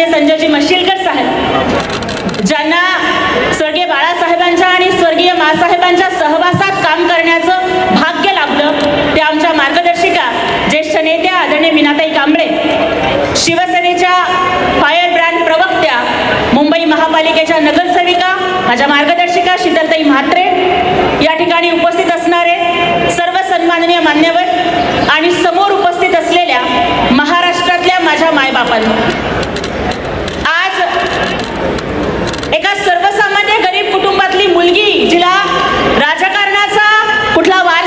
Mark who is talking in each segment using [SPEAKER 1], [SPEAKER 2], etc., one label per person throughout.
[SPEAKER 1] आदरणीय संजयजी मशीलकर साहेब ज्यांना स्वर्गीय बाळासाहेबांच्या आणि स्वर्गीय मासाहेबांच्या सहवासात काम करण्याचं भाग्य लाभलं त्या आमच्या मार्गदर्शिका ज्येष्ठ नेत्या आदरणीय मीनाताई कांबळे शिवसेनेच्या फायर ब्रँड प्रवक्त्या मुंबई महापालिकेच्या नगरसेविका माझ्या मार्गदर्शिका शीतलताई म्हात्रे या ठिकाणी उपस्थित असणारे सर्व सन्माननीय मान्यवर आणि समोर उपस्थित असलेल्या महाराष्ट्रातल्या माझ्या मायबापांना मुलगी जिला राजकारणाचा कुठला वार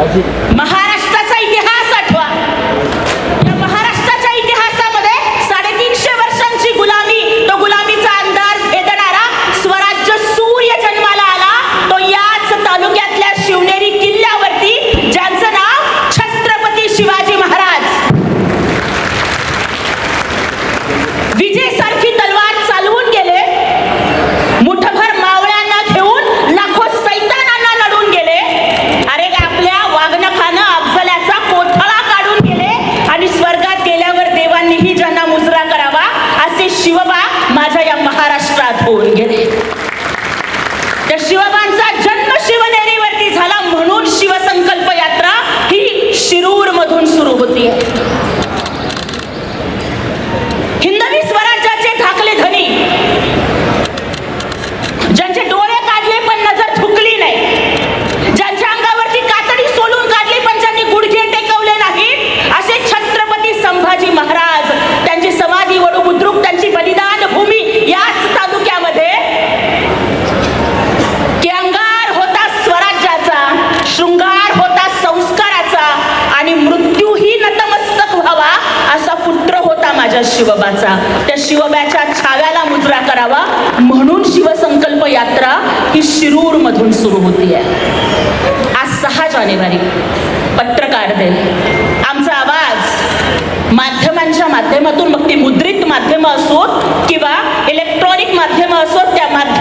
[SPEAKER 1] Masjid. Mahal. Thank you. राजा शिवबाचा. त्या शिवबाच्या छाव्याला मुजरा करावा. म्हणून शिवसंकल्प यात्रा ही शिरूर मधून सुरू होती आहे आज सहा जानेवारी. पत्रकार दिन. आमचा आवाज माध्यमांच्या माध्यमातून मग ती मुद्रित माध्यम असोत किंवा इलेक्ट्रॉनिक माध्यम असोत त्या माध्यम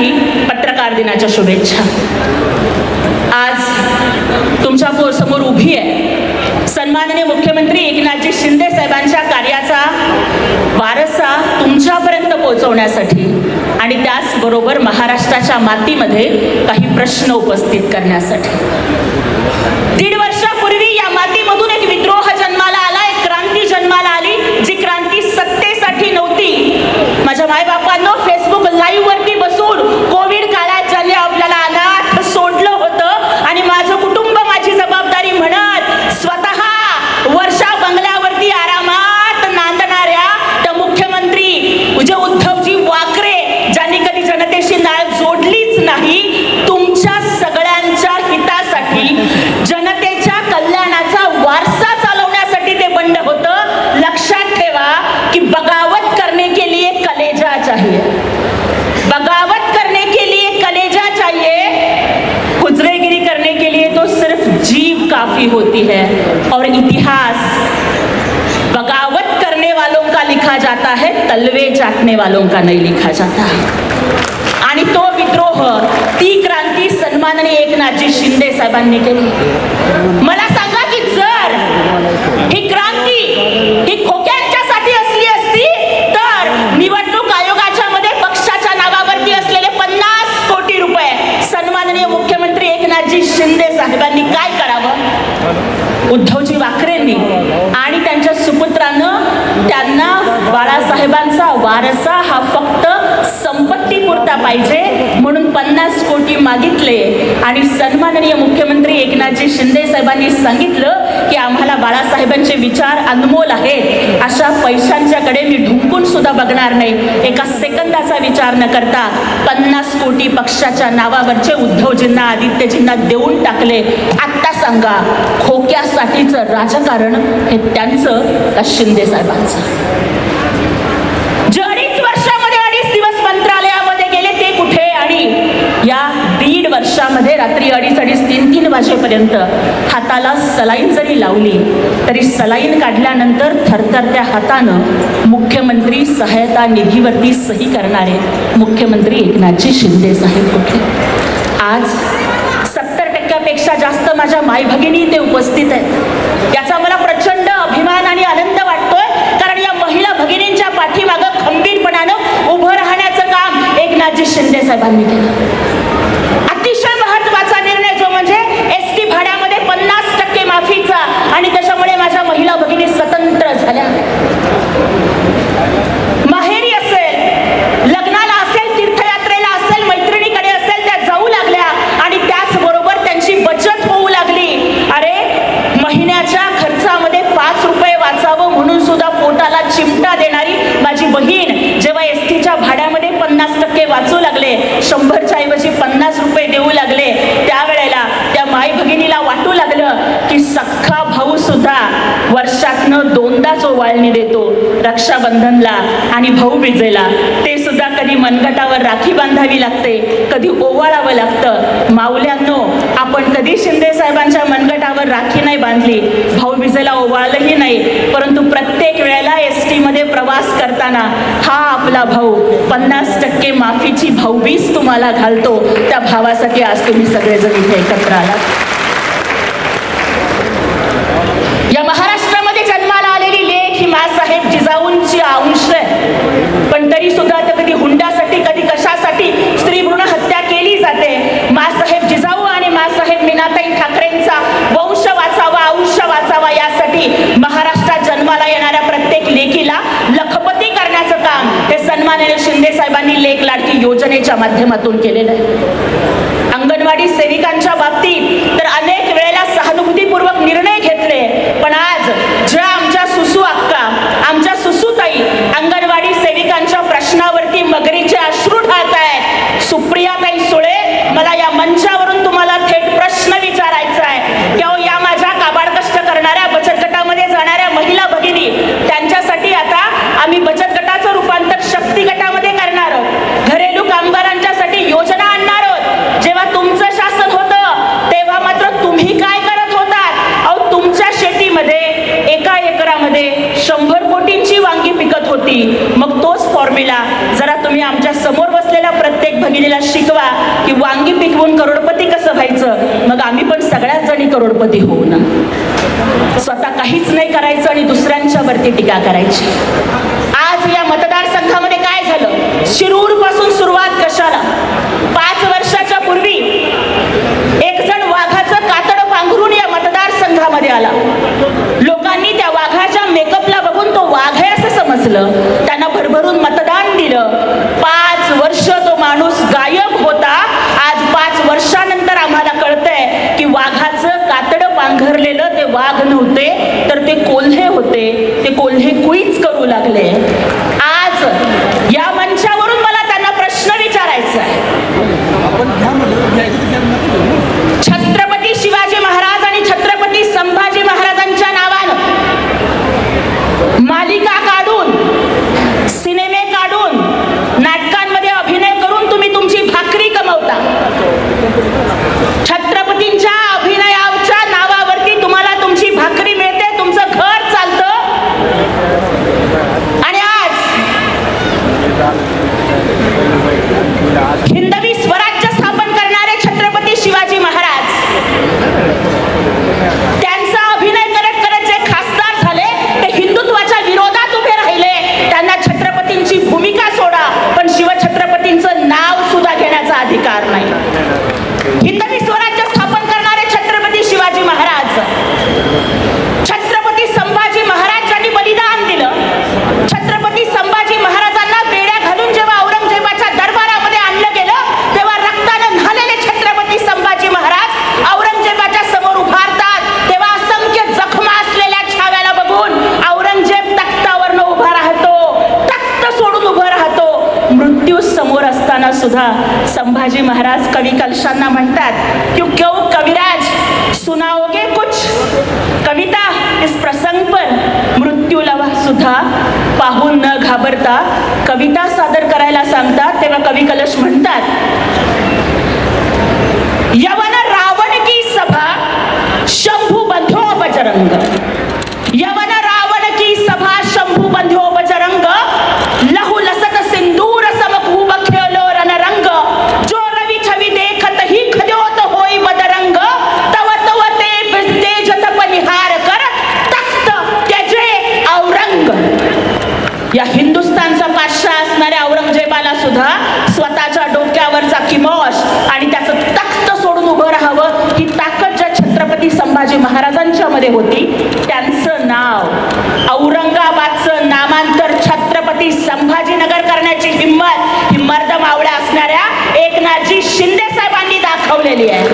[SPEAKER 1] सर्वांनाही पत्रकार दिनाच्या शुभेच्छा. आज तुमच्यासमोर उभी आहे. सन्माननीय मुख्यमंत्री एकनाथजी शिंदे साहेबांच्या कार्याचा वारसा तुमच्यापर्यंत पोहोचवण्यासाठी आणि त्याचबरोबर महाराष्ट्राच्या मातीमध्ये काही प्रश्न उपस्थित करण्यासाठी. दीड वर्षापूर्वी या मातीमधून एक विद्रोह जन्माला आला एक क्रांती जन्माला आली जी क्रांती सत्तेसाठी नव्हती. माझ्या मायबापांना फेसबुक लाईव्ह बगावत करने के लिए कलेजा चाहिए। बगावत करने के लिए कलेजा चाहिए। गुजरेगिरी करने के लिए तो सिर्फ़ जीव काफ़ी होती है और इतिहास। बगावत करने वालों का लिखा जाता है, तलवे चाटने वालों का नहीं लिखा जाता। है आणि तो विद्रोह ती क्रांती सन्माननीय एकनाथजी शिंदे साहेबांनी केली। मला सांगा की जर ही क्रांती, ही खोक्या त्यांना बाळासाहेबांचा वारसा हा फक्त संपत्तीपुरता पाहिजे म्हणून पन्नास कोटी मागितले. आणि सन्माननीय मुख्यमंत्री एकनाथजी शिंदे साहेबांनी सांगितलं की आम्हाला बाळासाहेबांचे विचार अनमोल आहेत. अशा पैशांच्याकडे मी ढुंकून सुद्धा बघणार नाही. एका सेकंदाचा विचार न करता पन्नास कोटी पक्षाच्या नावावरचे उद्धवजींना आदित्यजींना देऊन टाकले. आत्ता सांगा खोक्यासाठीचं राजकारण हे त्यांचं का शिंदे साहेबांचं? जे अडीच वर्षामध्ये अडीच दिवस मंत्रालयामध्ये गेले ते कुठे? आणि या दीड वर्षामध्ये रात्री अडीच अडीच तीन तीन वाजेपर्यंत हाताला सलाईन जरी लावली तरी सलाईन काढल्यानंतर थरथरत्या हातानं मुख्यमंत्री सहायता निधीवरती सही करणारे मुख्यमंत्री एकनाथजी शिंदे साहेब कुठे? आज पेक्षा जास्त माझ्या माय भगिनी ते उपस्थित आहेत. याचा मला प्रचंड अभिमान आणि आनंद वाटतोय कारण या महिला भगिनींच्या पाठीमागं खंबीरपणानं उभं राहण्याचं काम एकनाथजी शिंदे साहेबांनी केलं अतिशय महत्त्वाचा निर्णय जो म्हणजे एस टी भाड्यामध्ये पन्नास टक्के माफीचा आणि त्याच्यामुळे माझ्या महिला भगिनी स्वतंत्र झाल्या माहेरी असेल लग्नाला असेल तीर्थयात्रेला असेल मैत्रिणीकडे असेल त्या जाऊ लागल्या आणि त्याचबरोबर त्यांची बचत होऊ लागली अरे महिन्याच्या खर्चामध्ये पाच रुपये वाचावं म्हणून सुद्धा पोटाला चिमटा देणारी माझी बहीण जेव्हा एस टीच्या भाड्यामध्ये पन्नास टक्के वाचू लागले शंभरच्या ऐवजी पन्नास रुपये देऊ लागले त्यावेळेला त्या माई भगिनीला वाटू लागलं की सख्खा भाऊ सुद्धा वर्षातनं दोनदाच ओवाळणी देतो रक्षाबंधनला आणि भाऊबीजेला ते सुद्धा कधी मनगटावर राखी बांधावी लागते. कधी ओवाळावं लागतं. माऊल्यांनो आपण कधी शिंदे साहेबांच्या मनगटावर राखी नाही बांधली. भाऊबीजेला ओवाळलंही नाही. परंतु प्रत्येक वेळेला एस टीमध्ये प्रवास करताना हा आपला भाऊ पन्नास टक्के माफीची भाऊबीज तुम्हाला घालतो. त्या भावासाठी आज तुम्ही सगळेजण इथे एकत्र आलात. या महाराष्ट्रामध्ये जन्माला आलेली लेख ही मासाहेब जिजाऊंची अंश आहे. पण तरी सुद्धा आता कधी हुंडा कधी कशासाठी स्त्री भ्रूण हत्या केली जाते मासाहेब जिजाऊ आणि मासाहेब मीनाताई ठाकरेंचा वंश वाचावा अंश वाचावा यासाठी महाराष्ट्रात जन्माला येणाऱ्या प्रत्येक लेखीला लखपती करण्याचं काम हे सन्माननीय शिंदे साहेबांनी लेख लाडकी योजनेच्या माध्यमातून केलेलं आहे. अंगणवाडी सेविकांच्या बाबतीत तर अनेक वेळेला सहानुभूतीपूर्वक निर्णय घेतले पण आज ज्या आमच्या सुसू अक्का आमच्या सुसूताई अंगणवाडी सेविकांच्या प्रश्नावरती मगरीचे अश्रू ढाळत आहेत सुप्रियाताई सुळे मला या मंचावरून तुम्हाला थेट प्रश्न विचारायचा आहे की अहो या माझ्या काबाड कष्ट करणाऱ्या बचत गटामध्ये जाणाऱ्या महिला भगिनी त्यांच्यासाठी आता आम्ही बचत गटाचं रूपांतर शक्ती गटामध्ये करणार आहोत घरेलू कामगारांच्यासाठी योजना आणणार आहोत जेव्हा तुमचं शासन होतं तेव्हा मात्र तुम्ही काय करत होतात? अहो तुमच्या शेतीमध्ये एका एकरामध्ये शंभर कोटींची वांगी पिकत होती. मग तोच फॉर्म्युला जरा तुम्ही आमच्यासमोर बसलेल्या प्रत्येक भगिनीला शिकवा की वांगी पिकवून करोडपती कसं व्हायचं? मग आम्ही पण सगळ्याच जणी करोडपती होऊ ना? स्वतः काहीच नाही करायचं आणि दुसऱ्यांच्या वरती टीका करायची. आज या मतदारसंघामध्ये काय झालं? शिरूरपासून सुरुवात कशाला? पाच वर्ष पूर्वी एक जण वाघाचं कातड पांघरून या मतदारसंघामध्ये आला. लोकांनी त्या वाघाच्या मेकअपला बघून तो वाघ आहे असं समजलं. त्यांना भरभरून मतदान दिलं. पाच वर्ष तो माणूस गायब होता. आज पाच वर्षानंतर आम्हाला कळतंय की वाघाचं कातडं पांघरलेलं ते वाघ नव्हते तर ते कोल्हे होते. ते कोल्हे कुईच करू लागले आज या मंचावरून मला त्यांना प्रश्न विचारायचा आहे छत्रपती शिवाजी महाराज आणि छत्रपती संभाजी महाराजांच्या नावानं मालिका काढून सिनेमे काढून नाटकांमध्ये अभिनय करून तुम्ही तुमची भाकरी कमवता छत्रपतींच्या अभिनयाच्या नावावरती तुम्हाला सुद्धा संभाजी महाराज कवी कलशांना म्हणतात क्यों क्यों कविराज! सुनाओगे कुछ! कविता इस प्रसंग पर मृत्यूला सुद्धा पाहून न घाबरता कविता सादर करायला सांगतात. तेव्हा कवी कलश म्हणतात यवन रावण की सभा शंभू बंधो बजरंग। असणाऱ्या औरंगजेबाला सुद्धा स्वतःच्या डोक्यावरचा किमोश आणि त्याचं तख्त सोडून उभं राहावं ही ताकद ज्या छत्रपती संभाजी महाराजांच्या मध्ये होती त्यांचं नाव. औरंगाबादचं नामांतर छत्रपती संभाजीनगर करण्याची हिंमत ही मर्द मावळ्या असणाऱ्या एकनाथजी शिंदे साहेबांनी दाखवलेली आहे.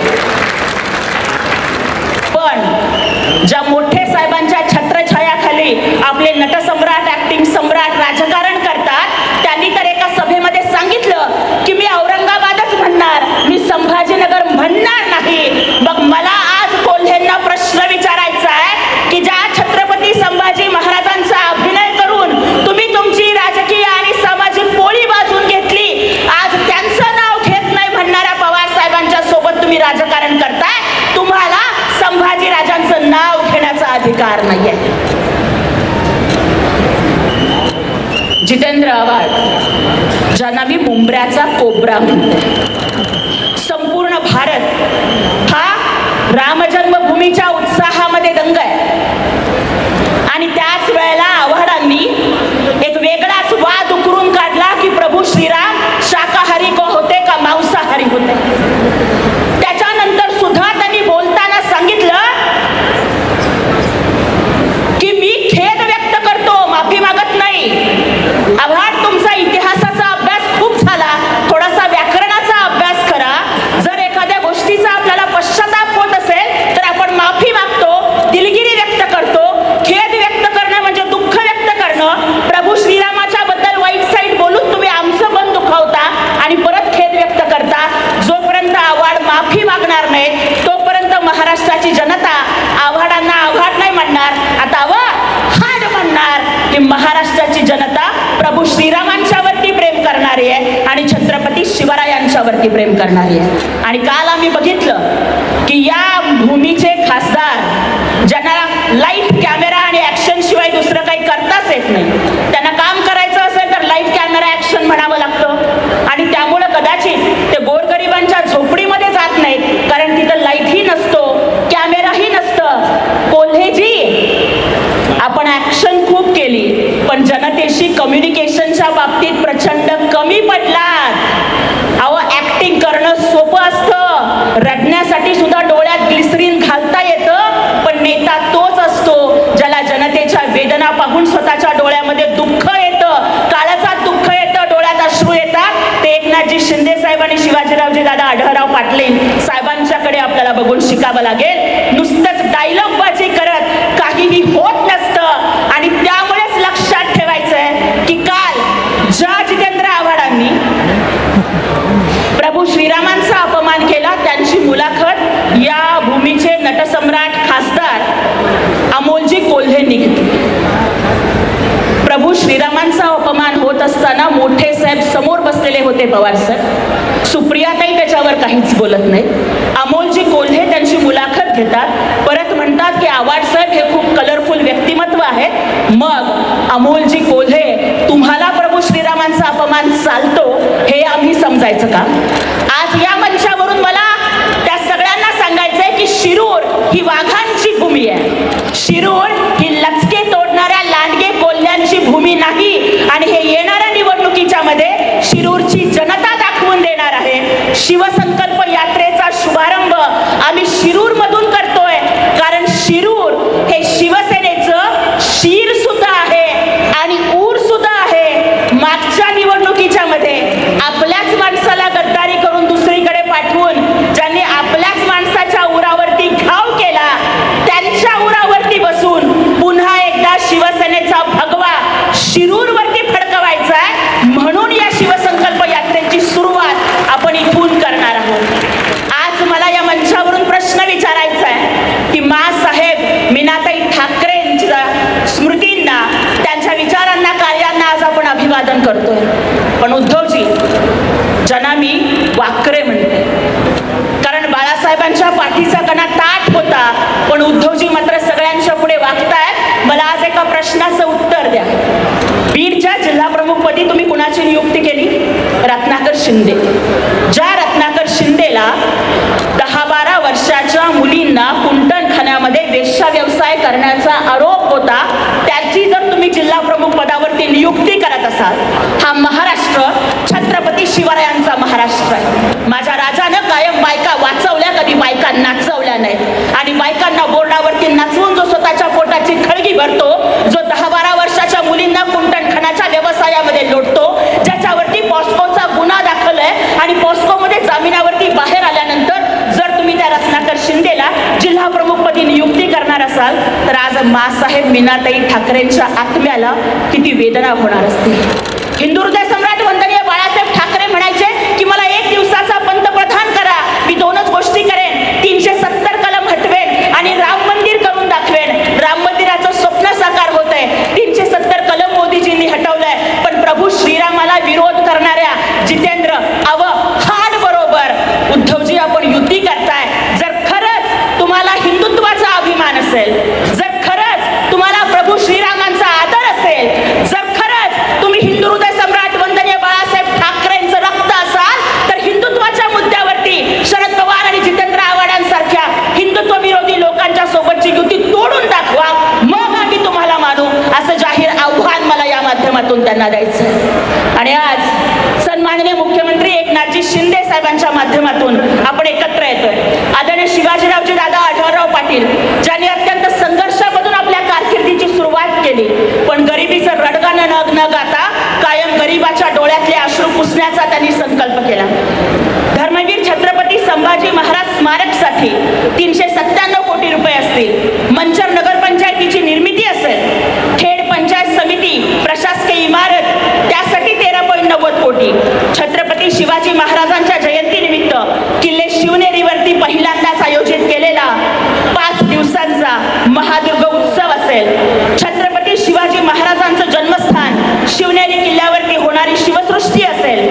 [SPEAKER 1] पण ज्या मोठे साहेबांच्या छत्रछायाखाली आपले नटसम्राट ऍक्टिंग सम्राट राजकारण करतात त्यांनी तर एका सभेमध्ये सांगितलं की मी औरंगाबादच म्हणणार मी संभाजीनगर म्हणणार नाही. मग मला आज कोल्हेंना प्रश्न विचारायचा आहे की ज्या छत्रपती संभाजी महाराजांचा अभिनय करून तुम्ही तुमची राजकीय आणि सामाजिक पोळी बाजून घेतली. आज त्यांचं नाव घेत नाही म्हणणाऱ्या पवार साहेबांच्या सोबत तुम्ही राजकारण करताय. तुम्हाला संभाजी राजांचं नाव घेण्याचा अधिकार नाहीये. जितेंद्र आव्हाड ज्यांना मी मुंबऱ्याचा कोबरा म्हणते संपूर्ण भारत हा रामजन्मभूमीच्या उत्साहामध्ये दंग आहे आणि त्याच वेळेला आव्हाडांनी एक वेगळाच वाद उकरून काढला की प्रभू श्रीराम शाकाहारी को होते का मांसाहारी होते त्याच्यानंतर सुद्धा त्यांनी बोलताना सांगितलं की मी खेद व्यक्त करतो माफी मागत नाही आव्हाड तुमचा इतिहासाचा अभ्यास खूप झाला थोडासा व्याकरणाचा अभ्यास करा जर एखाद्या गोष्टीचा आपल्याला पश्चाताप होत असेल तर आपण माफी मागतो दिलगिरी व्यक्त करतो खेद व्यक्त करणं म्हणजे दुःख व्यक्त करणं प्रभू श्रीरामाच्या बद्दल वाईट साईड बोलून तुम्ही आमचं मन दुखावता आणि परत खेद व्यक्त करता जोपर्यंत आव्हाड माफी मागणार नाही तोपर्यंत महाराष्ट्राची जनता आव्हाडांना आव्हाड नाही म्हणणार आता व हाड म्हणणार की महाराष्ट्राची जनता प्रभू श्रीरामांच्या वरती प्रेम करणारी आहे आणि छत्रपती शिवरायांच्यावरती आहे आणि काल आम्ही बघितलं की या भूमीचे खासदार ज्यांना लाइट कॅमेरा आणि ऍक्शन शिवाय दुसरं काही करताच येत नाही त्यांना काम करायचं असेल तर लाइट कॅमेरा ऍक्शन म्हणावं लागतं. आणि त्यामुळं कदाचित ते गोरगरिबांच्या झोपडीमध्ये जात नाहीत कारण तिथं लाईटही नसतो कॅमेराही नसतं. कोल्हेजी आपण ऍक्शन खूप केली पण जनतेशी कम्युनिकेशनच्या बाबतीत प्रचंड कमी पडलात. सोपं असतं. रडण्यासाठी सुद्धा डोळ्यात ग्लिसरीन घालता येतं पण नेता तोच असतो ज्याला जनतेच्या वेदना पाहून स्वतःच्या डोळ्यामध्ये दुःख येतं. काळाचा दुःख येतं डोळ्यात अश्रू येतात. ते एकनाथजी शिंदे साहेब आणि शिवाजीरावजी दादा आढळराव पाटले साहेबांच्याकडे आपल्याला बघून शिकावं लागेल. नुसतंच डायलॉग बाजी करत काहीही होत नसतं आणि त्यामुळेच लक्षात ठेवायचंय की काल ज्या जितेंद्र आव्हाडांनी प्रभू श्रीरामांचा अपमान केला त्यांची मुलाखत या भूमीचे नटसम्राट खासदार अमोलजी कोल्हेंनी घेतली प्रभू श्रीरामांचा अपमान होत असताना मोठे साहेब समोर बसलेले होते पवार सर सुप्रियाताई त्याच्यावर काहीच बोलत नाहीत. अमोलजी कोल्हे त्यांची मुलाखत घेतात. परत म्हणतात की आवाड साहेब हे खूप कलरफुल व्यक्तिमत्व आहे. मग अमोलजी कोल्हे तुम्हाला प्रभू श्रीरामांचा अपमान चालतो हे आम्ही समजायचं का? आज या मंचावरून मला त्या सगळ्यांना सांगायचंय की शिरूर ही वाघांची भूमी आहे. शिरूर ही लचके तोडणाऱ्या लांडगे कोल्ह्यांची भूमी नाही. आणि हे येणार निवडणुकीच्या मध्ये शिरूरची जनता दाखवून देणार आहे शिवसंकल्प यात्रेचा शुभारंभ आम्ही शिरूर मधून करतोय कारण शिरूर हे शिवसेनेचं शिर सुद्धा आहे आणि ऊर सुद्धा आहे मागच्या निवडणुकीच्या मध्ये आपल्याच माणसाला गद्दारी करून दुसरीकडे पाठवून ज्यांनी आपल्याच माणसाच्या उरावरती घाव केला त्यांच्या उरावरती बसून पुन्हा एकदा शिवसेनेचा भगवा शिरूरवरती फडकवायचा आहे म्हणून या शिवसंकल्प यात्रेची सुरुवात म्हणतोय पण उद्धवजी ज्यांना मी वाकरे म्हणते. कारण बाळासाहेबांच्या पाठीचा कणा ताट होता पण उद्धवजी मात्र सगळ्यांच्या पुढे वागतायत. मला आज एका प्रश्नाचं उत्तर द्या. बीडच्या जिल्हा प्रमुखपदी तुम्ही कुणाची नियुक्ती केली? रत्नाकर शिंदे. ज्या रत्नाकर शिंदेला दहा बारा वर्षाच्या मुलींना कुंटणखान्यामध्ये वेश्या व्यवसाय करण्याचा आरोप होता त्याची जर तुम्ही जिल्हा प्रमुख पदावरती नियुक्ती करत असाल हा महाराष्ट्र छत्रपती शिवरायांचा महाराष्ट्र आहे. माझ्या राजानं कायम बायका वाचवल्या कधी बायका नाचवल्या नाहीत. आणि बायकांना बोर्डावरती नाचवून जो स्वतःच्या पोटाची खळगी भरतो जो दहा बारा वर्षाच्या मुलींना कुंटणखानाच्या व्यवसायामध्ये लोटतो ज्याच्यावरती पॉस्कोचा गुन्हा दाखल आहे आणि पॉस्कोमध्ये जामिनावरती बाहेर आल्यानंतर जर तुम्ही त्या रत्नाकर शिंदेला जिल्हा प्रमुखपदी नियुक्ती करणार असाल तर आज मासाहेब मीनाताई ठाकरेंच्या आत्म्याला किती वेदना होणार असतील. हिंदू हृदय सम्राट वंदनीय बाळासाहेब ठाकरे म्हणायचे की मला एक दिवसाचा पंतप्रधान करा मी दोनच गोष्टी करेन तीनशे सत्तर कलम हटवेन आणि राम मंदिर करून दाखवेन राम मंदिराचं स्वप्न साकार होत आहे तीनशे सत्तर कलम मोदीजींनी हटवलंय पण प्रभू श्रीरामाला विरोध करणाऱ्या जितेंद्र अव हाड बरोबर उद्धवजी आपण युती करताय जर खरंच तुम्हाला हिंदुत्वाचा अभिमान असेल जर खरंच तुम्हाला प्रभू श्रीरामांचा आदर असेल जर खरंच तुम्ही हिंदू हृदय सम्राट वंदनीय बाळासाहेब ठाकरेंचं रक्त असाल तर हिंदुत्वाच्या मुद्द्यावरती शरद पवार आणि जितेंद्र आव्हाडांसारख्या हिंदुत्व विरोधी लोकांच्या सोबतची युती तोडून दाखवा मग आम्ही तुम्हाला मानू असं जाहीर आव्हान मला या करायचं आणि आज सन्माननीय मुख्यमंत्री एकनाथजी शिंदे साहेबांच्या माध्यमातून आपण एकत्र येतोय. आदरणीय शिवाजीरावजी दादा आढळराव पाटील ज्यांनी अत्यंत संघर्षामधून आपल्या कारकिर्दीची सुरुवात केली. पण गरिबीचं रडगाणं न न गाता कायम गरिबाच्या डोळ्यातले अश्रू पुसण्याचा त्यांनी संकल्प केला. धर्मवीर छत्रपती संभाजी महाराज स्मारकसाठी तीनशे सत्त्याण्णव कोटी रुपये असतील. मंचर एकोणनव्वद कोटी. छत्रपती शिवाजी महाराजांच्या जय किल्ले शिवनेरीवरती पहिल्यांदाच आयोजित केलेला पाच दिवसांचा महादुर्ग उत्सव असेल छत्रपती शिवाजी महाराजांचं जन्मस्थान शिवनेरी किल्ल्यावरती होणारी शिवसृष्टी असेल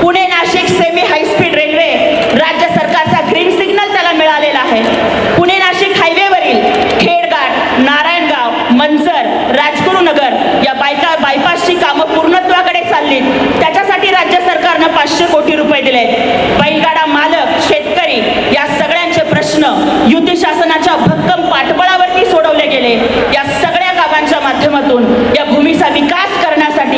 [SPEAKER 1] Pune Nashik semi high speed railway राज्य सरकारचा ग्रीन सिग्नल त्याला मिळालेला आहे पुणे नाशिक हायवेवरील खेडघाट नारायणगाव मंजर राजगुरुनगर या बायका बायपासची कामं पूर्णत्वाकडे चालली त्याच्यासाठी राज्य सरकारनं पाचशे कोटी रुपये दिले बैलगाडा मालक शेतकरी या सगळ्यांचे प्रश्न युती शासनाच्या भक्कम पाठबळावरती सोडवले गेले या सगळ्या कामांच्या माध्यमातून या भूमीचा विकास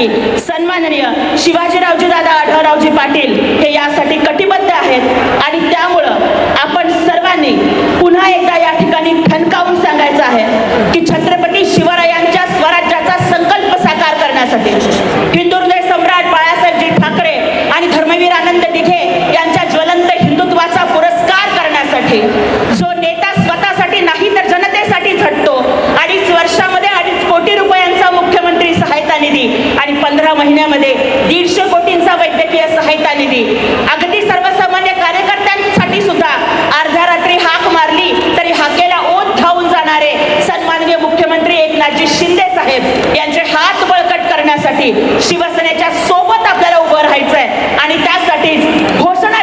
[SPEAKER 1] करण्यासाठी सन्माननीय शिवाजीरावजी दादा आढळरावजी पाटील हे यासाठी कटिबद्ध आहेत. आणि त्यामुळं आपण सर्वांनी पुन्हा एकदा या ठिकाणी ठणकावून सांगायचं आहे की छत्रपती शिवरायांच्या स्वराज्याचा संकल्प साकार करण्यासाठी हिंदू सम्राट बाळासाहेबजी ठाकरे आणि धर्मवीर आनंद दिघे यांच्या ज्वलंत हिंदुत्वाचा पुरस्कार करण्यासाठी जो नेता स्वतःसाठी नाही तर जनतेसाठी झटतो अडीच वर्षामध्ये अडीच कोटी रुपयांचा मुख्यमंत्री सहायता निधी आणि पंधरा महिन्यामध्ये दीडशे कोटींचा वैद्यकीय सहायता निधी. अगदी सर्वसामान्य कार्यकर्त्यांसाठी सुद्धा अर्ध्या रात्री हाक मारली तरी हाकेला ओत धावून जाणारे सन्माननीय मुख्यमंत्री एकनाथजी शिंदे साहेब यांचे हात बळकट करण्यासाठी शिवसेनेच्या सोबत आपल्याला उभं राहायचंय आणि त्यासाठीच घोषणा